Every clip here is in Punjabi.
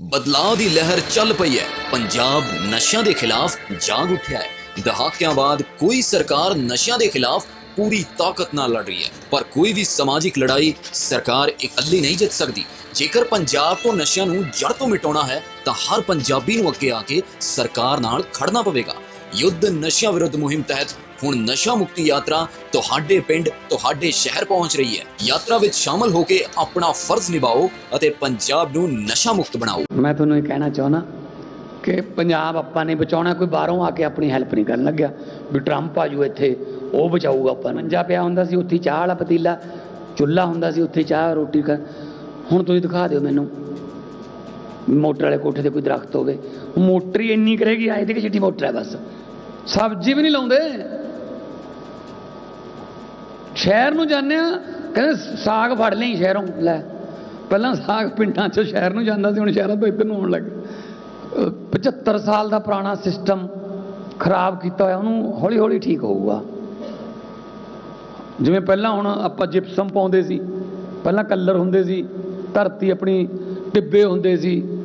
ਬਦਲਾਅ ਦੀ ਲਹਿਰ ਚੱਲ ਪਈ ਹੈ। ਪੰਜਾਬ ਨਸ਼ਿਆਂ ਦੇ ਖਿਲਾਫ ਜਾਗ ਉੱਠਿਆ ਹੈ। ਦਹਾਕਿਆਂ ਬਾਅਦ ਕੋਈ ਸਰਕਾਰ ਨਸ਼ਿਆਂ ਦੇ ਖਿਲਾਫ ਪੂਰੀ ਤਾਕਤ ਨਾਲ ਲੜ ਰਹੀ ਹੈ। ਪਰ ਕੋਈ ਵੀ ਸਮਾਜਿਕ ਲੜਾਈ ਸਰਕਾਰ ਇਕੱਲੀ ਨਹੀਂ ਜਿੱਤ ਸਕਦੀ। ਜੇਕਰ ਪੰਜਾਬ ਤੋਂ ਨਸ਼ਿਆਂ ਨੂੰ ਜੜ ਤੋਂ ਮਿਟਾਉਣਾ ਹੈ, ਤਾਂ ਹਰ ਪੰਜਾਬੀ ਨੂੰ ਅੱਗੇ ਆ ਕੇ ਸਰਕਾਰ ਨਾਲ ਖੜਨਾ ਪਵੇਗਾ। ਯੁੱਧ ਨਸ਼ਿਆਂ ਵਿਰੁੱਧ ਮੁਹਿੰਮ ਤਹਿਤ ਹੁਣ ਨਸ਼ਾ ਮੁਕਤੀ ਯਾਤਰਾ ਤੁਹਾਡੇ ਪਿੰਡ, ਤੁਹਾਡੇ ਸ਼ਹਿਰ ਪਹੁੰਚ ਰਹੀ ਹੈ। ਯਾਤਰਾ ਵਿੱਚ ਸ਼ਾਮਲ ਹੋ ਕੇ ਆਪਣਾ ਫਰਜ਼ ਨਿਭਾਓ ਅਤੇ ਪੰਜਾਬ ਨੂੰ ਨਸ਼ਾ ਮੁਕਤ ਬਣਾਓ। ਮੈਂ ਤੁਹਾਨੂੰ ਇਹ ਕਹਿਣਾ ਚਾਹੁੰਦਾ ਕਿ ਪੰਜਾਬ ਆਪਾਂ ਨੇ ਬਚਾਉਣਾ, ਕੋਈ ਬਾਹਰੋਂ ਆ ਕੇ ਆਪਣੀ ਹੈਲਪ ਨਹੀਂ ਕਰਨ ਲੱਗਿਆ। ਵੀ ਟਰੰਪ ਆ ਆਜੂ ਇੱਥੇ, ਉਹ ਬਚਾਊਗਾ ਆਪਾਂ ਮੰਜਾ ਪਿਆ ਹੁੰਦਾ ਸੀ, ਉੱਥੇ ਚਾਹ ਵਾਲਾ ਪਤੀਲਾ, ਚੁੱਲ੍ਹਾ ਹੁੰਦਾ ਸੀ, ਉੱਥੇ ਚਾਹ, ਰੋਟੀ ਕਰ ਹੁਣ ਤੁਸੀਂ ਦਿਖਾ ਦਿਓ ਮੈਨੂੰ। ਮੋਟਰ ਵਾਲੇ ਕੋਠੇ ਤੇ ਕੋਈ ਦਰਖਤ ਹੋਵੇ। ਮੋਟਰ ਹੀ ਇੰਨੀ ਕਰੇਗੀ ਆਏ ਤੇ ਕਿ ਜਿੱਡੀ ਮੋਟਰ ਹੈ ਬਸ। ਸਬਜ਼ੀ ਵੀ ਨਹੀਂ ਲਾਉਂਦੇ। ਸ਼ਹਿਰ ਨੂੰ ਜਾਂਦੇ ਆ ਕਹਿੰਦੇ ਸਾਗ ਫੜ ਲਈ ਸ਼ਹਿਰੋਂ, ਲੈ। ਪਹਿਲਾਂ ਸਾਗ ਪਿੰਡਾਂ ਚੋਂ ਸ਼ਹਿਰ ਨੂੰ ਜਾਂਦਾ ਸੀ, ਹੁਣ ਸ਼ਹਿਰਾਂ ਤੋਂ ਇੱਧਰ ਨੂੰ ਆਉਣ ਲੱਗ ਗਿਆ। ਅਹ 75 ਸਾਲ ਦਾ ਪੁਰਾਣਾ ਸਿਸਟਮ ਖਰਾਬ ਕੀਤਾ ਹੋਇਆ, ਉਹਨੂੰ ਹੌਲੀ ਹੌਲੀ ਠੀਕ ਹੋਊਗਾ। ਜਿਵੇਂ ਪਹਿਲਾਂ ਹੁਣ ਆਪਾਂ ਜਿਪਸਮ ਪਾਉਂਦੇ ਸੀ, ਪਹਿਲਾਂ ਕਲਰ ਹੁੰਦੇ ਸੀ, ਧਰਤੀ ਆਪਣੀ ਟਿੱਬੇ ਹੁੰਦੇ ਸੀ।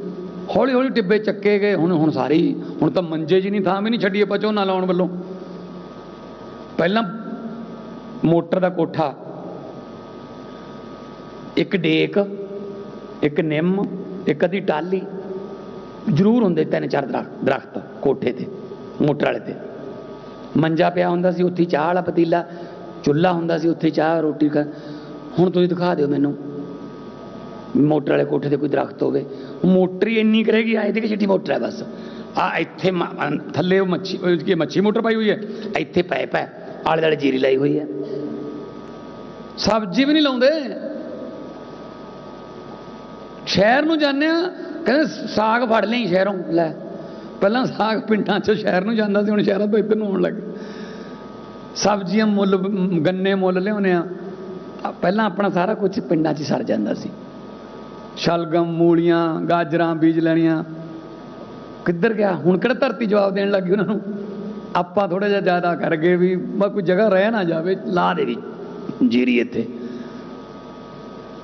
ਹੌਲੀ ਹੌਲੀ ਟਿੱਬੇ ਚੱਕੇ ਗਏ, ਹੁਣ ਹੁਣ ਸਾਰੀ, ਹੁਣ ਤਾਂ ਮੰਜੇ ਜੀ ਨਹੀਂ, ਥਾਂ ਵੀ ਨਹੀਂ ਛੱਡੀ ਆਪਾਂ ਝੋਨਾ ਲਾਉਣ ਵੱਲੋਂ। ਪਹਿਲਾਂ ਮੋਟਰ ਦਾ ਕੋਠਾ, ਇੱਕ ਡੇਕ, ਇੱਕ ਨਿੰਮ, ਇੱਕ ਅਦੀ ਟਾਲੀ ਜ਼ਰੂਰ ਹੁੰਦੇ ਤਿੰਨ ਚਾਰ ਦਰਖਤ ਦਰਖਤ ਕੋਠੇ ਤੇ, ਮੋਟਰ ਵਾਲੇ ਤੇ। ਮੰਜਾ ਪਿਆ ਹੁੰਦਾ ਸੀ, ਉੱਥੇ ਚਾਹ ਵਾਲਾ ਪਤੀਲਾ, ਚੁੱਲ੍ਹਾ ਹੁੰਦਾ ਸੀ, ਉੱਥੇ ਚਾਹ, ਰੋਟੀ ਕਰ ਹੁਣ ਤੁਸੀਂ ਦਿਖਾ ਦਿਓ ਮੈਨੂੰ। ਮੋਟਰ ਵਾਲੇ ਕੋਠੇ ਤੇ ਕੋਈ ਦਰਖਤ ਹੋਵੇ। ਮੋਟਰ ਹੀ ਇੰਨੀ ਕਰੇਗੀ ਆਏ ਤੇ ਕਿ ਜਿੱਡੀ ਮੋਟਰ ਹੈ ਬਸ। ਆ ਇੱਥੇ ਮ- ਥੱਲੇ ਉਹ ਮੱਛੀ ਉਹ ਮੱਛੀ ਮੋਟਰ ਪਾਈ ਹੋਈ ਹੈ? ਇੱਥੇ ਪਾਈਪ ਹੈ। ਆਲੇ ਦੁਆਲੇ ਜੀਰੀ ਲਾਈ ਹੋਈ ਹੈ। ਸਬਜ਼ੀ ਵੀ ਨਹੀਂ ਲਾਉਂਦੇ। ਸ਼ਹਿਰ ਨੂੰ ਜਾਂਦੇ ਆ ਕਹਿੰਦੇ ਸਾਗ ਫੜ ਲਈ ਸ਼ਹਿਰੋਂ, ਲੈ। ਪਹਿਲਾਂ ਸਾਗ ਪਿੰਡਾਂ ਚੋਂ ਸ਼ਹਿਰ ਨੂੰ ਜਾਂਦਾ ਸੀ, ਹੁਣ ਸ਼ਹਿਰਾਂ ਤੋਂ ਇੱਧਰ ਨੂੰ ਆਉਣ ਲੱਗ ਗਿਆ। ਸਬਜ਼ੀਆਂ ਮੁੱਲ, ਗੰਨੇ ਮੁੱਲ ਲਿਆਉਂਦੇ ਆ ਪਹਿਲਾਂ ਆਪਣਾ ਸਾਰਾ ਕੁਝ ਪਿੰਡਾਂ 'ਚ ਹੀ ਸਰ ਜਾਂਦਾ ਸੀ। ਸ਼ਲਗਮ, ਮੂਲੀਆਂ, ਗਾਜਰਾਂ, ਬੀਜ ਲੈਣੀਆਂ। ਕਿੱਧਰ ਗਿਆ? ਹੁਣ ਕਿਹੜਾ ਧਰਤੀ ਜਵਾਬ ਦੇਣ ਲੱਗੀ ਉਹਨਾਂ ਨੂੰ? ਆਪਾਂ ਥੋੜਾ ਜਿਹਾ ਜ਼ਿਆਦਾ ਕਰ ਗਏ ਵੀ ਬਸ ਕੋਈ ਜਗ੍ਹਾ ਰਹਿ ਨਾ ਜਾਵੇ, ਲਾ ਦੇ ਵੀ ਜੀਰੀ ਇੱਥੇ।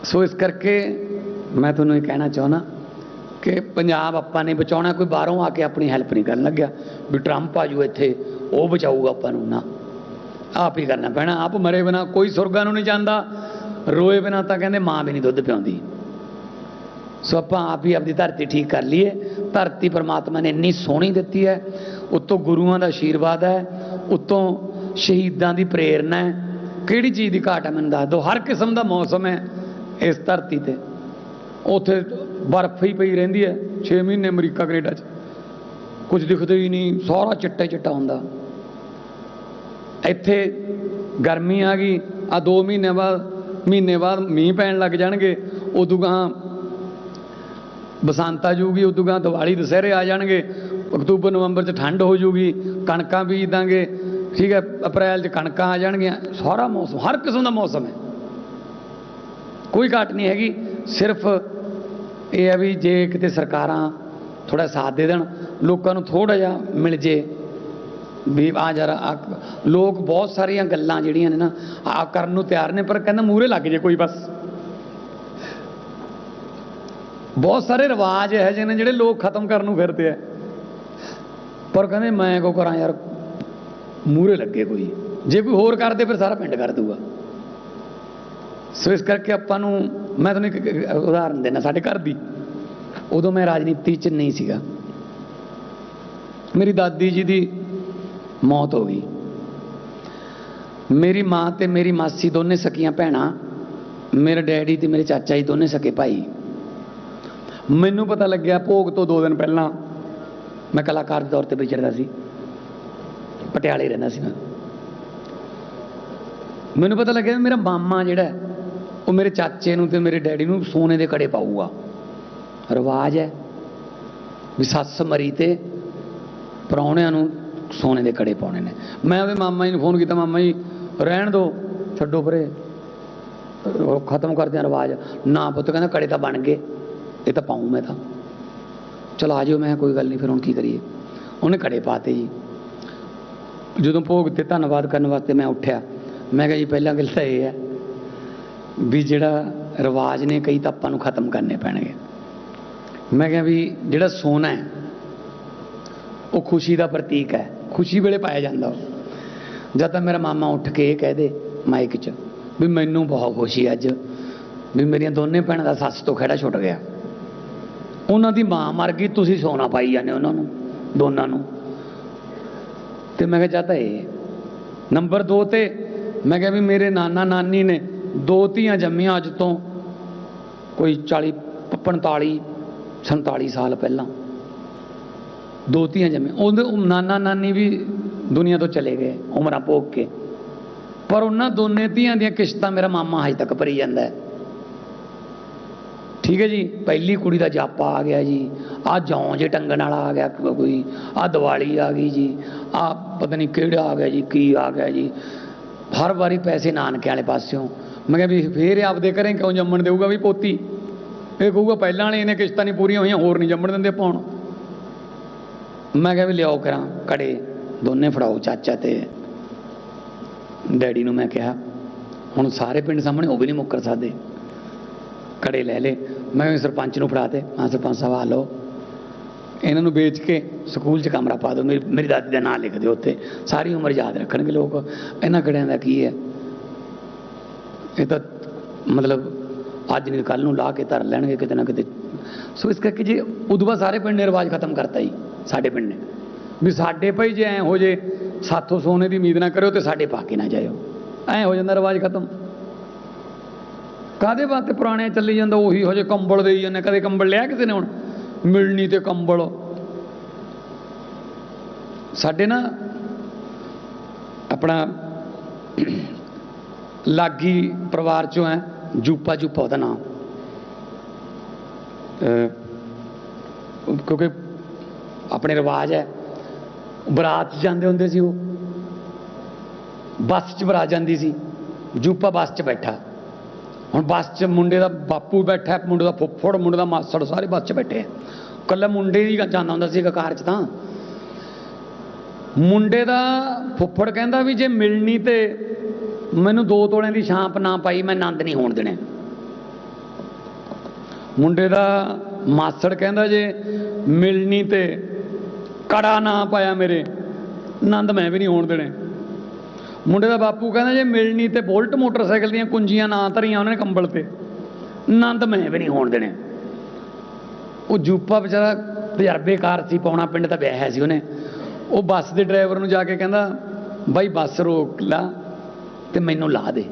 ਸੋ ਇਸ ਕਰਕੇ ਮੈਂ ਤੁਹਾਨੂੰ ਇਹ ਕਹਿਣਾ ਚਾਹੁੰਦਾ ਕਿ ਪੰਜਾਬ ਆਪਾਂ ਨੇ ਬਚਾਉਣਾ, ਕੋਈ ਬਾਹਰੋਂ ਆ ਕੇ ਆਪਣੀ ਹੈਲਪ ਨਹੀਂ ਕਰਨ ਲੱਗਿਆ। ਵੀ ਟਰੰਪ ਆਜੂ ਇੱਥੇ, ਉਹ ਬਚਾਊਗਾ ਆਪਾਂ ਨੂੰ ਨਾ। ਆਪ ਹੀ ਕਰਨਾ ਪੈਣਾ, ਆਪ ਮਰੇ ਬਿਨਾ ਕੋਈ ਸੁਰਗਾਂ ਨੂੰ ਨਹੀਂ ਜਾਂਦਾ, ਰੋਏ ਬਿਨਾ ਤਾਂ ਕਹਿੰਦੇ ਮਾਂ ਵੀ ਨਹੀਂ ਦੁੱਧ ਪਿਆਉਂਦੀ। ਸੋ ਆਪਾਂ ਆਪ ਹੀ ਆਪਦੀ ਧਰਤੀ ਠੀਕ ਕਰ ਲਈਏ। ਧਰਤੀ ਪਰਮਾਤਮਾ ਨੇ ਇੰਨੀ ਸੋਹਣੀ ਦਿੱਤੀ ਹੈ ਉੱਤੋਂ ਗੁਰੂਆਂ ਦਾ ਆਸ਼ੀਰਵਾਦ ਹੈ, ਉੱਤੋਂ ਸ਼ਹੀਦਾਂ ਦੀ ਪ੍ਰੇਰਣਾ ਹੈ। ਕਿਹੜੀ ਚੀਜ਼ ਦੀ ਘਾਟ ਹੈ, ਮੈਨੂੰ ਦੱਸ ਦਿਓ। ਹਰ ਕਿਸਮ ਦਾ ਮੌਸਮ ਹੈ ਇਸ ਧਰਤੀ ਤੇ। ਉੱਥੇ ਬਰਫ਼ ਹੀ ਪਈ ਰਹਿੰਦੀ ਹੈ 6 ਮਹੀਨੇ ਅਮਰੀਕਾ, ਕੈਨੇਡਾ 'ਚ। ਕੁਝ ਦਿਖਦਾ ਹੀ ਨਹੀਂ, ਸਾਰਾ ਚਿੱਟਾ ਚਿੱਟਾ ਹੁੰਦਾ। ਇੱਥੇ ਗਰਮੀ ਆ ਗਈ, ਆ 2 ਮਹੀਨੇ ਬਾਅਦ ਮਹੀਨੇ ਬਾਅਦ ਮੀਂਹ ਪੈਣ ਲੱਗ ਜਾਣਗੇ, ਉਦੋਂ ਗਾਂ ਬਸੰਤ ਆ ਜੂਗੀ ਉਦੋਂ ਗਾਂ ਦੀਵਾਲੀ, ਦੁਸਹਿਰੇ ਆ ਜਾਣਗੇ ਅਕਤੂਬਰ, ਨਵੰਬਰ 'ਚ ਠੰਡ ਹੋ ਜੂਗੀ ਕਣਕਾਂ ਬੀਜ ਦਾਂਗੇ, ਠੀਕ ਹੈ, ਅਪ੍ਰੈਲ 'ਚ ਕਣਕਾਂ ਆ ਜਾਣਗੀਆਂ, ਸਾਰਾ ਮੌਸਮ, ਹਰ ਕਿਸਮ ਦਾ ਮੌਸਮ ਹੈ। ਕੋਈ ਘਾਟ ਨਹੀਂ ਹੈਗੀ, ਸਿਰਫ ਇਹ ਹੈ ਵੀ ਜੇ ਕਿਤੇ ਸਰਕਾਰਾਂ ਥੋੜਾ ਸਾਥ ਦੇ ਦੇਣ, ਲੋਕਾਂ ਨੂੰ ਥੋੜਾ ਜਿਹਾ ਮਿਲ ਜੇ, ਵੀ ਆ ਜਰਾ ਲੋਕ ਬਹੁਤ ਸਾਰੀਆਂ ਗੱਲਾਂ ਜਿਹੜੀਆਂ ਨੇ ਨਾ, ਆ ਕਰਨ ਨੂੰ ਤਿਆਰ ਨੇ, ਪਰ ਕਹਿੰਦਾ ਮੂਹਰੇ ਲੱਗ ਜੇ ਕੋਈ ਬਸ। ਬਹੁਤ ਸਾਰੇ ਰਿਵਾਜ ਇਹੋ ਜਿਹੇ ਨੇ ਜਿਹੜੇ ਲੋਕ ਖਤਮ ਕਰਨ ਨੂੰ ਫਿਰਦੇ ਆ। ਪਰ ਕਹਿੰਦੇ ਮੈਂ ਕੋ ਕਰਾਂ ਯਾਰ? ਮੂਹਰੇ ਲੱਗੇ ਕੋਈ। ਜੇ ਕੋਈ ਹੋਰ ਕਰਦੇ, ਫਿਰ ਸਾਰਾ ਪਿੰਡ ਕਰ ਦੂਗਾ। ਸੋ ਇਸ ਕਰਕੇ ਆਪਾਂ ਨੂੰ, ਮੈਂ ਤੁਹਾਨੂੰ ਇੱਕ ਇੱਕ ਉਦਾਹਰਨ ਦੇਣਾ ਸਾਡੇ ਘਰ ਦੀ। ਉਦੋਂ ਮੈਂ ਰਾਜਨੀਤੀ 'ਚ ਨਹੀਂ ਸੀਗਾ। ਮੇਰੀ ਦਾਦੀ ਜੀ ਦੀ ਮੌਤ ਹੋ ਗਈ। ਮੇਰੀ ਮਾਂ ਤੇ ਮੇਰੀ ਮਾਸੀ ਦੋਨੇ ਸਕੀਆਂ ਭੈਣਾਂ, ਮੇਰੇ ਡੈਡੀ ਤੇ ਮੇਰੇ ਚਾਚਾ ਜੀ ਦੋਨੇ ਸਕੇ ਭਾਈ। ਮੈਨੂੰ ਪਤਾ ਲੱਗਿਆ ਭੋਗ ਤੋਂ 2 ਦਿਨ ਪਹਿਲਾਂ ਮੈਂ ਕਲਾਕਾਰ ਦੇ ਤੌਰ ਤੇ ਵਿਚਰਦਾ ਸੀ। ਪਟਿਆਲੇ ਰਹਿੰਦਾ ਸੀ ਮੈਂ। ਮੈਨੂੰ ਪਤਾ ਲੱਗਿਆ ਵੀ ਮੇਰਾ ਮਾਮਾ ਜਿਹੜਾ ਉਹ ਮੇਰੇ ਚਾਚੇ ਨੂੰ ਤੇ ਮੇਰੇ ਡੈਡੀ ਨੂੰ ਸੋਨੇ ਦੇ ਕੜੇ ਪਾਊਗਾ। ਰਿਵਾਜ ਹੈ ਵੀ ਸੱਸ ਮਰੀ ਤੇ ਪ੍ਰਾਹੁਣਿਆਂ ਨੂੰ ਸੋਨੇ ਦੇ ਕੜੇ ਪਾਉਣੇ ਨੇ। ਮੈਂ ਉਹਦੇ ਮਾਮਾ ਜੀ ਨੂੰ ਫੋਨ ਕੀਤਾ, ਮਾਮਾ ਜੀ, ਰਹਿਣ ਦਿਓ ਛੱਡੋ ਪਰੇ। ਉਹ ਖਤਮ ਕਰਦੇ ਆ ਰਿਵਾਜ, ਨਾ ਪੁੱਤ, ਕਹਿੰਦਾ ਕੜੇ ਤਾਂ ਬਣ ਗਏ, ਇਹ ਤਾਂ ਪਾਉਂ ਮੈਂ ਤਾਂ। ਚਲ ਆ ਜਿਓ, ਮੈਂ ਕਿਹਾ ਕੋਈ ਗੱਲ ਨਹੀਂ, ਫਿਰ ਹੁਣ ਕੀ ਕਰੀਏ? ਉਹਨੇ ਘੜੇ ਪਾਤੇ ਜੀ। ਜਦੋਂ ਭੋਗ ਤੇ ਧੰਨਵਾਦ ਕਰਨ ਵਾਸਤੇ ਮੈਂ ਉੱਠਿਆ, ਮੈਂ ਕਿਹਾ ਜੀ, ਪਹਿਲਾਂ ਗੱਲ ਤਾਂ ਇਹ ਹੈ ਵੀ ਜਿਹੜਾ ਰਿਵਾਜ ਨੇ, ਕਈ ਤਾਂ ਆਪਾਂ ਨੂੰ ਖਤਮ ਕਰਨੇ ਪੈਣਗੇ। ਮੈਂ ਕਿਹਾ ਵੀ ਜਿਹੜਾ ਸੋਨਾ ਹੈ, ਉਹ ਖੁਸ਼ੀ ਦਾ ਪ੍ਰਤੀਕ ਹੈ। ਖੁਸ਼ੀ ਵੇਲੇ ਪਾਇਆ ਜਾਂਦਾ ਉਹ। ਜਦ ਤਾਂ ਮੇਰਾ ਮਾਮਾ ਉੱਠ ਕੇ ਇਹ ਕਹਿ ਦੇ ਮਾਈਕ 'ਚ, ਵੀ ਮੈਨੂੰ ਬਹੁਤ ਖੁਸ਼ੀ ਅੱਜ, ਵੀ ਮੇਰੀਆਂ ਦੋਨੇ ਭੈਣਾਂ ਦਾ ਸੱਸ ਤੋਂ ਖੜਾ ਛੁੱਟ ਗਿਆ। ਉਹਨਾਂ ਦੀ ਮਾਂ ਮਰ ਗਈ, ਤੁਸੀਂ ਸੋਨਾ ਪਾਈ ਜਾਂਦੇ ਉਹਨਾਂ ਨੂੰ, ਦੋਨਾਂ ਨੂੰ। ਤੇ ਮੈਂ ਕਿਹਾ ਚਾਹਤਾ ਇਹ। ਨੰਬਰ 2 ਤੇ ਮੈਂ ਕਿਹਾ ਵੀ ਮੇਰੇ ਨਾਨਾ ਨਾਨੀ ਨੇ ਦੋ ਧੀਆਂ ਜੰਮੀਆਂ ਅੱਜ ਤੋਂ ਕੋਈ 40 45 47 ਸਾਲ ਪਹਿਲਾਂ। ਦੋ ਧੀਆਂ ਜੰਮੀਆਂ। ਉਹਦੇ ਨਾਨਾ ਨਾਨੀ ਵੀ ਦੁਨੀਆ ਤੋਂ ਚਲੇ ਗਏ, ਉਮਰਾਂ ਭੋਗ ਕੇ। ਪਰ ਉਹਨਾਂ ਦੋਨੇ ਧੀਆਂ ਦੀਆਂ ਕਿਸ਼ਤਾਂ ਮੇਰਾ ਮਾਮਾ ਹਜੇ ਤੱਕ ਭਰੀ ਜਾਂਦਾ ਹੈ। ਠੀਕ ਹੈ ਜੀ, ਪਹਿਲੀ ਕੁੜੀ ਦਾ ਜਾਪਾ ਆ ਗਿਆ ਜੀ ਆ ਜੌਂ ਜੇ ਟੰਗਣ ਵਾਲਾ ਆ ਗਿਆ ਕੋਈ ਆ ਦੀਵਾਲੀ ਆ ਗਈ ਜੀ ਆ ਪਤਾ ਨਹੀਂ ਕਿਹੜਾ ਆ ਗਿਆ ਜੀ, ਕੀ ਆ ਗਿਆ ਜੀ। ਹਰ ਵਾਰੀ ਪੈਸੇ ਨਾਨਕੇ ਵਾਲੇ ਪਾਸਿਓਂ। ਮੈਂ ਕਿਹਾ ਵੀ ਫੇਰ ਆਪਦੇ ਘਰੇ ਕਿਉਂ ਜੰਮਣ ਦੇਊਗਾ ਵੀ ਪੋਤੀ? ਇਹ ਕਹੂਗਾ ਪਹਿਲਾਂ ਵਾਲੇ ਇਹਨੇ ਕਿਸ਼ਤਾਂ ਨਹੀਂ ਪੂਰੀਆਂ ਹੋਈਆਂ, ਹੋਰ ਨਹੀਂ ਜੰਮਣ ਦਿੰਦੇ ਪਾਉਣ। ਮੈਂ ਕਿਹਾ ਵੀ ਲਿਆਓ ਕਰਾਂ, ਕੜੇ, ਦੋਨੇ ਫੜਾਓ ਚਾਚਾ ਤੇ। ਡੈਡੀ ਨੂੰ ਮੈਂ ਕਿਹਾ, ਹੁਣ ਸਾਰੇ ਪਿੰਡ ਸਾਹਮਣੇ ਉਹ ਵੀ ਨਹੀਂ ਮੁੱਕਰ ਸਕਦੇ। ਕੜੇ ਲੈ ਲੇ ਮੈਂ ਵੀ ਸਰਪੰਚ ਨੂੰ ਫੜਾਤੇ। ਹਾਂ ਸਰਪੰਚ ਸਾਹਿਬ, ਆ ਲਓ। ਇਹਨਾਂ ਨੂੰ ਵੇਚ ਕੇ ਸਕੂਲ 'ਚ ਕਮਰਾ ਪਾ ਦਿਓ। ਮੇਰੀ ਮੇਰੀ ਦਾਦੀ ਦਾ ਨਾਂ ਲਿਖ ਦਿਓ ਉੱਤੇ ਸਾਰੀ ਉਮਰ ਯਾਦ ਰੱਖਣਗੇ ਲੋਕ। ਇਹਨਾਂ ਕੜਿਆਂ ਦਾ ਕੀ ਹੈ? ਇਹ ਤਾਂ ਮਤਲਬ ਅੱਜ ਨਹੀਂ ਕੱਲ ਨੂੰ ਲਾ ਕੇ ਧਰ ਲੈਣਗੇ ਕਿਤੇ ਨਾ ਕਿਤੇ। ਸੋ ਇਸ ਕਰਕੇ ਜੇ ਉਦੋਂ ਬਾਅਦ ਸਾਰੇ ਪਿੰਡ ਨੇ ਰਿਵਾਜ ਖਤਮ ਕਰਤਾ ਹੀ ਸਾਡੇ ਪਿੰਡ ਨੇ। ਵੀ ਸਾਡੇ ਭਾਈ ਜੇ ਐ ਹੋ ਜੇ, ਸਾਥੋਂ ਸੋਨੇ ਦੀ ਉਮੀਦ ਨਾ ਕਰਿਓ ਤੇ ਸਾਡੇ ਪਾ ਕੇ ਨਾ ਜਾਇਓ। ਐ ਹੋ ਜਾਂਦਾ ਰਿਵਾਜ ਖਤਮ। ਕਾਦੇ ਵਾਸਤੇ ਪੁਰਾਣੇ ਚੱਲੀ ਜਾਂਦਾ? ਉਹੀ ਹੋ ਜੇ ਕੰਬਲ ਦੇਈ ਜਾਂਦੇ ਕਦੇ ਕੰਬਲ ਲਿਆ ਕਿਸੇ ਨੇ ਹੁਣ? ਮਿਲਣੀ ਤੇ ਕੰਬਲ। ਸਾਡੇ ਨਾ ਆਪਣਾ ਲਾਗੀ ਪਰਿਵਾਰ ਚੋਂ ਹੈ, ਜੂਪਾ ਜੂਪਾ ਉਹਦਾ ਨਾਮ। ਕਿਉਂਕਿ ਆਪਣੇ ਰਿਵਾਜ ਹੈ। ਬਰਾਤ 'ਚ ਜਾਂਦੇ ਹੁੰਦੇ ਸੀ ਉਹ। ਬੱਸ 'ਚ ਬਰਾਤ ਜਾਂਦੀ ਸੀ। ਜੂਪਾ ਬੱਸ 'ਚ ਬੈਠਾ। ਹੁਣ ਬੱਸ 'ਚ ਮੁੰਡੇ ਦਾ ਬਾਪੂ ਬੈਠਾ, ਮੁੰਡੇ ਦਾ ਫੁੱਫੜ, ਮੁੰਡੇ ਦਾ ਮਾਸੜ ਸਾਰੇ ਬੱਸ 'ਚ ਬੈਠੇ ਆ। ਕੱਲਾ ਮੁੰਡੇ ਦੀ ਜਾਂਦਾ ਹੁੰਦਾ ਸੀ ਕਾਰ 'ਚ ਤਾਂ। ਮੁੰਡੇ ਦਾ ਫੁੱਫੜ ਕਹਿੰਦਾ ਵੀ ਜੇ ਮਿਲਣੀ ਤੇ ਮੈਨੂੰ ਦੋ ਤੋਲਿਆਂ ਦੀ ਛਾਂਪ ਨਾ ਪਾਈ, ਮੈਂ ਆਨੰਦ ਨਹੀਂ ਹੋਣ ਦੇਣੇ। ਮੁੰਡੇ ਦਾ ਮਾਸੜ ਕਹਿੰਦਾ ਜੇ ਮਿਲਣੀ ਤੇ ਕੜਾ ਨਾ ਪਾਇਆ ਮੇਰੇ, ਆਨੰਦ ਮੈਂ ਵੀ ਨਹੀਂ ਹੋਣ ਦੇਣੇ। ਮੁੰਡੇ ਦਾ ਬਾਪੂ ਕਹਿੰਦਾ ਜੇ ਮਿਲਣੀ ਤੇ ਬੁਲਟ ਮੋਟਰਸਾਈਕਲ ਦੀਆਂ ਕੁੰਜੀਆਂ ਨਾ ਧਰੀਆਂ ਉਹਨਾਂ ਨੇ ਕੰਬਲ ਤੇ। ਆਨੰਦ ਮੈਂ ਵੀ ਨਹੀਂ ਹੋਣ ਦੇਣੇ। ਉਹ ਜੂਪਾ ਵਿਚਾਰਾ ਤਜਰਬੇਕਾਰ ਸੀ ਪਾਉਣਾ ਪਿੰਡ ਤਾਂ ਵਿਆਹਿਆ ਸੀ ਉਹਨੇ। ਉਹ ਬੱਸ ਦੇ ਡਰਾਈਵਰ ਨੂੰ ਜਾ ਕੇ ਕਹਿੰਦਾ, ਬਾਈ ਬੱਸ ਰੋਕ ਲਾ ਤੇ ਮੈਨੂੰ ਲਾ ਦੇ।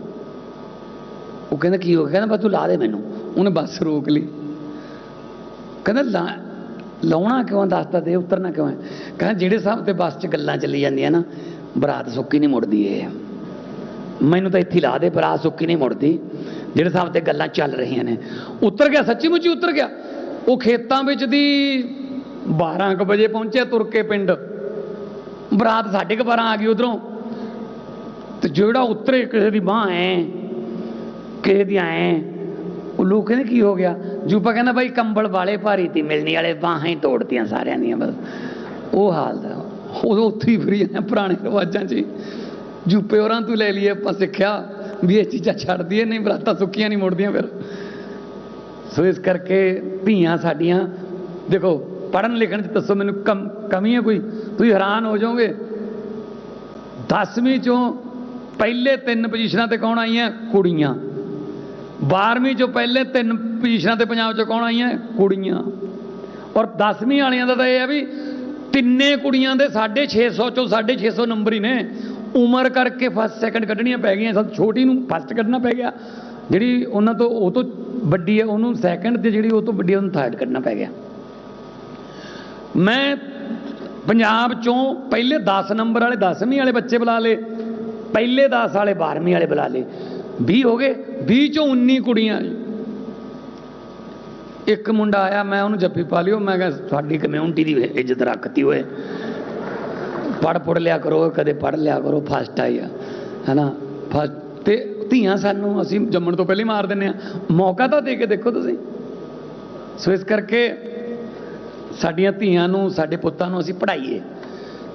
ਉਹ ਕਹਿੰਦਾ, ਕੀ ਹੋ ਗਿਆ? ਕਹਿੰਦਾ, ਬਸ ਤੂੰ ਲਾ ਦੇ ਮੈਨੂੰ। ਉਹਨੇ ਬੱਸ ਰੋਕ ਲਈ। ਕਹਿੰਦਾ, ਲਾ, ਲਾਉਣਾ ਕਿਉਂ ਦੱਸਦਾ ਦੇ, ਉਤਰਨਾ ਕਿਉਂ ਹੈ ਕਹਿੰਦਾ, ਜਿਹੜੇ ਹਿਸਾਬ ਤੇ ਬੱਸ 'ਚ ਗੱਲਾਂ ਚੱਲੀ ਜਾਂਦੀਆਂ ਨਾ ਬਰਾਤ ਸੁੱਕੀ ਨਹੀਂ ਮੁੜਦੀ ਏ ਮੈਨੂੰ ਤਾਂ ਇੱਥੇ ਲਾ ਦੇ, ਬਰਾਤ ਸੁੱਕੀ ਨਹੀਂ ਮੁੜਦੀ। ਜਿਹੜੇ ਹਿਸਾਬ ਤੇ ਗੱਲਾਂ ਚੱਲ ਰਹੀਆਂ ਨੇ। ਉਤਰ ਗਿਆ ਸੱਚੀ ਮੁੱਚੀ ਉਤਰ ਗਿਆ। ਉਹ ਖੇਤਾਂ ਵਿੱਚ ਦੀ 12 ਕੁ ਵਜੇ ਪਹੁੰਚਿਆ ਤੁਰ ਕੇ ਪਿੰਡ। ਬਰਾਤ 12:30 ਆ ਗਈ ਉਧਰੋਂ। ਤੇ ਜਿਹੜਾ ਉਤਰੇ ਕਿਸੇ ਦੀ ਬਾਹ ਐ, ਕਿਸੇ ਦੀ ਐ, ਉਹ ਲੋਕ ਕਹਿੰਦੇ ਕੀ ਹੋ ਗਿਆ? ਜੂਪਾ ਕਹਿੰਦਾ, ਬਾਈ, ਕੰਬਲ ਵਾਲੇ ਭਾਰੀ ਤੀ, ਮਿਲਣੀ ਵਾਲੇ ਬਾਹਾਂ ਹੀ ਤੋੜਤੀਆਂ ਸਾਰਿਆਂ ਦੀਆਂ ਬਸ। ਉਹ ਹਾਲ ਉਹ ਉਦੋਂ ਉੱਥੇ ਹੀ ਫਰੀ ਜਾਂਦੇ ਪੁਰਾਣੇ ਰਿਵਾਜਾਂ 'ਚ ਹੀ। ਜੂਪੇ ਹੋਰਾਂ ਤੋਂ ਲੈ ਲਈਏ, ਆਪਾਂ ਸਿੱਖਿਆ ਵੀ ਇਹ ਚੀਜ਼ਾਂ ਛੱਡ ਦਈਏ, ਨਹੀਂ ਬਰਾਤਾਂ ਸੁੱਕੀਆਂ ਨਹੀਂ ਮੁੜਦੀਆਂ ਫਿਰ। ਸੋ ਇਸ ਕਰਕੇ ਧੀਆਂ ਸਾਡੀਆਂ, ਦੇਖੋ ਪੜਨ ਲਿਖਣ 'ਚ ਦੱਸੋ ਮੈਨੂੰ ਕਮ, ਕਮੀ ਹੈ ਕੋਈ? ਤੁਸੀਂ ਹੈਰਾਨ ਹੋ ਜਾਓਗੇ। 10ਵੀਂ ਚੋਂ ਪਹਿਲੇ ਤਿੰਨ ਪੋਜੀਸ਼ਨਾਂ ਤੇ ਕੌਣ ਆਈਆਂ? ਕੁੜੀਆਂ। 12ਵੀਂ ਚੋਂ ਪਹਿਲੇ ਤਿੰਨ ਪੋਜੀਸ਼ਨਾਂ ਤੇ ਪੰਜਾਬ 'ਚ ਕੌਣ ਆਈਆਂ? ਕੁੜੀਆਂ। ਔਰ 10ਵੀਂ ਵਾਲਿਆਂ ਦਾ ਤਾਂ ਇਹ ਹੈ ਵੀ ਤਿੰਨੇ ਕੁੜੀਆਂ ਦੇ 650 ਚੋਂ 650 ਨੰਬਰ ਹੀ ਨੇ। ਉਮਰ ਕਰਕੇ ਫਸਟ ਸੈਕੰਡ ਕੱਢਣੀਆਂ ਪੈ ਗਈਆਂ। ਸਭ ਛੋਟੀ ਨੂੰ ਫਸਟ ਕੱਢਣਾ ਪੈ ਗਿਆ। ਜਿਹੜੀ ਉਹਨਾਂ ਤੋਂ, ਉਹ ਤੋਂ ਵੱਡੀ ਹੈ, ਉਹਨੂੰ ਸੈਕੰਡ ਤੇ ਜਿਹੜੀ ਉਹ ਤੋਂ ਵੱਡੀ ਉਹਨੂੰ ਥਰਡ ਕੱਢਣਾ ਪੈ ਗਿਆ। ਮੈਂ ਪੰਜਾਬ ਚੋਂ ਪਹਿਲੇ 10 ਨੰਬਰ ਵਾਲੇ 10ਵੀਂ ਵਾਲੇ ਬੱਚੇ ਬੁਲਾ ਲਏ। ਪਹਿਲੇ 10 ਵਾਲੇ 12ਵੀਂ ਵਾਲੇ ਬੁਲਾ ਲਏ। 20 ਹੋ ਗਏ। 20 ਚੋਂ 19 ਕੁੜੀਆਂ ਇੱਕ ਮੁੰਡਾ ਆਇਆ, ਮੈਂ ਉਹਨੂੰ ਜੱਫੀ ਪਾ ਲਿਓ ਮੈਂ ਕਿਹਾ, ਸਾਡੀ ਕਮਿਊਨਿਟੀ ਦੀ ਇੱਜ਼ਤ ਰੱਖਤੀ ਹੋਏ ਪੜ ਪੜ ਲਿਆ ਕਰੋ, ਕਦੇ ਪੜ ਲਿਆ ਕਰੋ ਫਸਟ ਆਈ ਆ। ਹੈਨਾ? ਫਸਟ ਤੇ ਧੀਆਂ ਸਾਨੂੰ ਅਸੀਂ ਜੰਮਣ ਤੋਂ ਪਹਿਲਾਂ ਮਾਰ ਦਿੰਨੇ ਆ। ਮੌਕਾ ਤਾਂ ਦੇ ਕੇ ਦੇਖੋ ਤੁਸੀਂ। ਸੋ ਇਸ ਕਰਕੇ ਸਾਡੀਆਂ ਧੀਆਂ ਨੂੰ, ਸਾਡੇ ਪੁੱਤਾਂ ਨੂੰ ਅਸੀਂ ਪੜ੍ਹਾਈਏ।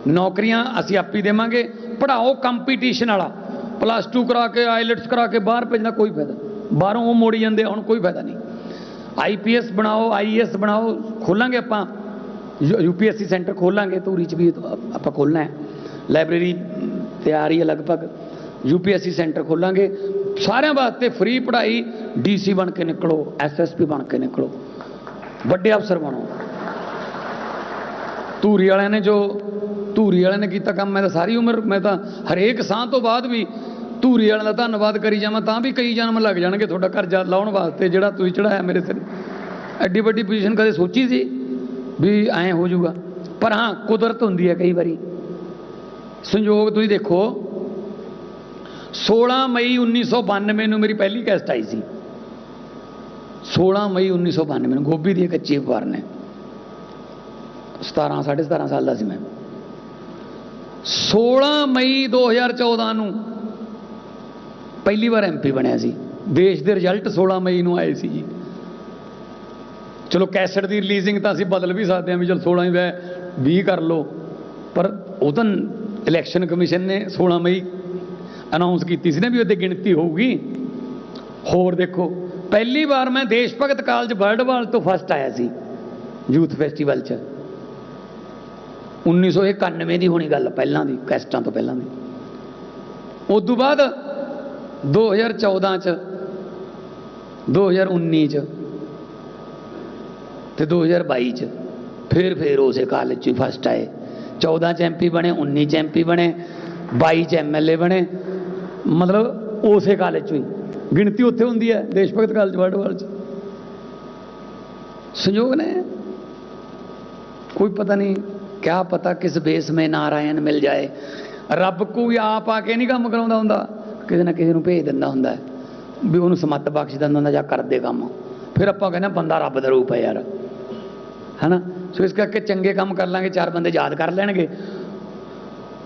ਨੌਕਰੀਆਂ ਅਸੀਂ ਆਪੀ ਦੇਵਾਂਗੇ। ਪੜ੍ਹਾਓ ਕੰਪੀਟੀਸ਼ਨ ਵਾਲਾ। ਪਲੱਸ 2 ਕਰਾ ਕੇ ਆਈਲੈਟਸ ਕਰਾ ਕੇ ਬਾਹਰ ਭੇਜਣਾ ਕੋਈ ਫਾਇਦਾ। ਬਾਹਰੋਂ ਉਹ ਮੋੜੀ ਜਾਂਦੇ ਹੁਣ ਕੋਈ ਫਾਇਦਾ ਨਹੀਂ। ਆਈਪੀਐਸ ਬਣਾਓ ਆਈਐਸ ਬਣਾਓ, ਖੋਲਾਂਗੇ ਆਪਾਂ। ਯੂਪੀਐਸਸੀ ਸੈਂਟਰ ਖੋਲਾਂਗੇ ਧੂਰੀ ਚ ਵੀ ਆਪਾਂ ਖੋਲਣਾ ਹੈ। ਲਾਇਬ੍ਰੇਰੀ ਤਿਆਰ ਹੀ ਹੈ ਲਗਭਗ। ਯੂਪੀਐਸਸੀ ਸੈਂਟਰ ਖੋਲਾਂਗੇ। ਸਾਰਿਆਂ ਵਾਸਤੇ ਫ੍ਰੀ ਪੜ੍ਹਾਈ ਡੀਸੀ ਬਣ ਕੇ ਨਿਕਲੋ ਐਸਐਸਪੀ ਬਣ ਕੇ ਨਿਕਲੋ। ਵੱਡੇ ਅਫਸਰ ਬਣੋ। ਧੂਰੀ ਵਾਲਿਆਂ ਨੇ ਜੋ ਧੂਰੀ ਵਾਲਿਆਂ ਨੇ ਕੀਤਾ ਕੰਮ, ਮੈਂ ਤਾਂ ਸਾਰੀ ਉਮਰ ਮੈਂ ਤਾਂ ਹਰੇਕ ਸਾਹ ਤੋਂ ਬਾਅਦ ਵੀ ਧੂਰੀ ਵਾਲਿਆਂ ਦਾ ਧੰਨਵਾਦ ਕਰੀ ਜਾਵਾਂ, ਤਾਂ ਵੀ ਕਈ ਜਨਮ ਲੱਗ ਜਾਣਗੇ ਤੁਹਾਡਾ ਕਰਜ਼ਾ ਲਾਉਣ ਵਾਸਤੇ ਜਿਹੜਾ ਤੁਸੀਂ ਚੜਾਇਆ ਮੇਰੇ ਸਿਰ। ਐਡੀ ਵੱਡੀ ਪੋਜੀਸ਼ਨ ਕਦੇ ਸੋਚੀ ਸੀ ਵੀ ਐਂ ਹੋ ਜਾਊਗਾ? ਪਰ ਹਾਂ, ਕੁਦਰਤ ਹੁੰਦੀ ਹੈ ਕਈ ਵਾਰੀ। ਸੰਯੋਗ ਤੁਸੀਂ ਦੇਖੋ 16 ਮਈ 1992 ਨੂੰ ਮੇਰੀ ਪਹਿਲੀ ਕੈਸਟ ਆਈ ਸੀ। 16 ਮਈ 1992 ਨੂੰ ਗੋਭੀ ਦੀ ਕੱਚੀ ਅਖਬਾਰ ਨੇ। 17 17.5 ਸਾਲ ਦਾ ਸੀ ਮੈਂ। 16 ਮਈ 2014 ਨੂੰ ਪਹਿਲੀ ਵਾਰ ਐਮਪੀ ਬਣਿਆ ਸੀ। ਦੇਸ਼ ਦੇ ਰਿਜ਼ਲਟ 16 ਮਈ ਨੂੰ ਆਏ ਸੀ ਜੀ। ਚਲੋ ਕੈਸਟ ਦੀ ਰਿਲੀਜ਼ਿੰਗ ਤਾਂ ਅਸੀਂ ਬਦਲ ਵੀ ਸਕਦੇ ਹਾਂ ਵੀ ਚਲ 16 ਹੀ ਵੈ 20 ਕਰ ਲਓ। ਪਰ ਉਹ ਤਾਂ ਇਲੈਕਸ਼ਨ ਕਮਿਸ਼ਨ ਨੇ 16 ਮਈ ਅਨਾਉਂਸ ਕੀਤੀ ਸੀ ਨਾ ਵੀ ਉਹਦੇ ਗਿਣਤੀ ਹੋਊਗੀ। ਹੋਰ ਦੇਖੋ, ਪਹਿਲੀ ਵਾਰ ਮੈਂ ਦੇਸ਼ ਭਗਤ ਕਾਲਜ ਵਰਲਡਵਾਲ ਤੋਂ ਫਸਟ ਆਇਆ ਸੀ, ਯੂਥ ਫੈਸਟੀਵਲ 'ਚ। 1991 ਦੀ ਹੋਣੀ ਗੱਲ ਪਹਿਲਾਂ ਦੀ, ਕੈਸਟਾਂ ਤੋਂ ਪਹਿਲਾਂ ਦੀ। ਉਸ ਤੋਂ ਬਾਅਦ 2014 ਚ 2019 ਚ ਤੇ 2022 ਚ ਫਿਰ ਫਿਰ ਉਸੇ ਕਾਲਜ ਚ ਫਸਟ ਆਏ। 14 ਚ ਐਮਪੀ ਬਣੇ 19 ਚ ਐਮਪੀ ਬਣੇ, ਬਾਈ ਚ ਐਮਐਲਏ ਬਣੇ, ਮਤਲਬ ਉਸੇ ਕਾਲਜ ਚ ਹੀ। ਗਿਣਤੀ ਉੱਥੇ ਹੁੰਦੀ ਹੈ, ਦੇਸ਼ ਭਗਤ ਕਾਲਜ ਵਾਟਵਾਲ ਚ। ਸੰਯੋਗ ਨੇ? ਕੋਈ ਪਤਾ ਨਹੀਂ, ਕਿਆ ਪਤਾ ਕਿਸ ਬੇਸ ਮੇ ਨਾਰਾਇਣ ਮਿਲ ਜਾਏ। ਰੱਬ ਕੋਈ ਆਪ ਆ ਕੇ ਨਹੀਂ ਕੰਮ ਕਰਾਉਂਦਾ ਹੁੰਦਾ। ਕਿਸੇ ਨਾ ਕਿਸੇ ਨੂੰ ਭੇਜ ਦਿੰਦਾ ਹੁੰਦਾ ਵੀ ਉਹਨੂੰ ਸਮੱਤ ਬਖਸ਼ ਦਿੰਦਾ ਹੁੰਦਾ ਜਾਂ ਕਰਦੇ ਕੰਮ। ਫਿਰ ਆਪਾਂ ਕਹਿੰਦੇ ਬੰਦਾ ਰੱਬ ਦਾ ਰੂਪ ਹੈ ਯਾਰ। ਹੈਨਾ? ਸੋ ਇਸ ਕਰਕੇ ਚੰਗੇ ਕੰਮ ਕਰ ਲਾਂਗੇ, ਚਾਰ ਬੰਦੇ ਯਾਦ ਕਰ ਲੈਣਗੇ।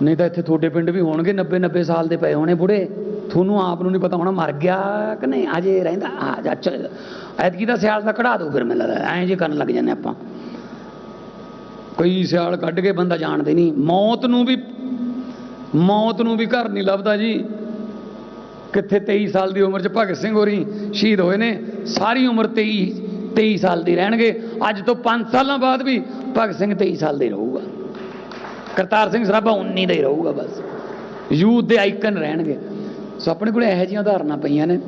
ਨਹੀਂ ਤਾਂ ਇੱਥੇ ਤੁਹਾਡੇ ਪਿੰਡ ਵੀ ਹੋਣਗੇ 90 90 ਸਾਲ ਦੇ ਪਏ ਹੋਣੇ ਬੁੜੇ। ਤੁਹਾਨੂੰ ਆਪ ਨੂੰ ਨਹੀਂ ਪਤਾ ਹੋਣਾ ਮਰ ਗਿਆ ਕਿ ਨਹੀਂ, ਅਜੇ ਰਹਿੰਦਾ, ਆ ਜਾ ਐਤਕੀ ਦਾ ਸਿਆਲ ਦਾ ਕਢਾ ਦੋ ਫਿਰ ਮੈਨੂੰ ਲੱਗਦਾ, ਐਂ ਜੇ ਕਰਨ ਲੱਗ ਜਾਂਦੇ ਆਪਾਂ। ਕੋਈ ਸਿਆਲ ਕੱਢ ਕੇ ਬੰਦਾ ਜਾਣਦੇ ਨਹੀਂ। ਮੌਤ ਨੂੰ ਵੀ, ਮੌਤ ਨੂੰ ਵੀ ਘਰ ਨਹੀਂ ਲੱਭਦਾ ਜੀ। ਕਿੱਥੇ 23 ਸਾਲ ਦੀ ਉਮਰ 'ਚ ਭਗਤ ਸਿੰਘ ਹੋਰੀ ਸ਼ਹੀਦ ਹੋਏ ਨੇ? ਸਾਰੀ ਉਮਰ 23 23 ਸਾਲ ਦੀ ਰਹਿਣਗੇ। ਅੱਜ ਤੋਂ 5 ਸਾਲਾਂ ਬਾਅਦ ਵੀ ਭਗਤ ਸਿੰਘ 23 ਸਾਲ ਦੇ ਹੀ ਰਹੂਗਾ। ਕਰਤਾਰ ਸਿੰਘ ਸਰਾਭਾ 19 ਦਾ ਹੀ ਰਹੂਗਾ ਬਸ। ਯੂਥ ਦੇ ਆਈਕਨ ਰਹਿਣਗੇ। ਸੋ ਆਪਣੇ ਕੋਲ ਇਹੋ ਜਿਹੀਆਂ ਉਦਾਹਰਨਾਂ ਪਈਆਂ ਨੇ।